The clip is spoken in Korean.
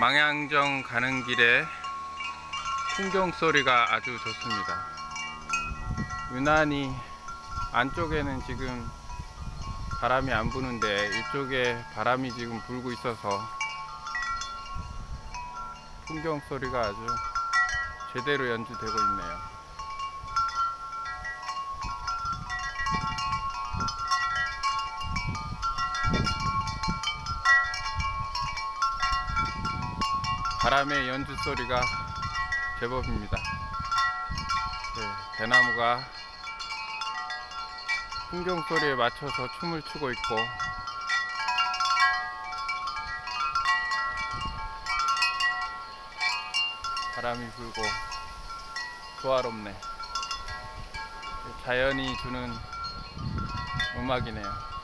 망향정 가는 길에 풍경 소리가 아주 좋습니다. 유난히 안쪽에는 지금 바람이 안 부는데 이쪽에 바람이 지금 불고 있어서 풍경 소리가 아주 제대로 연주되고 있네요. 바람의 연주 소리가 제법입니다. 네, 대나무가 풍경 소리에 맞춰서 춤을 추고 있고 바람이 불고 조화롭네. 자연이 주는 음악이네요.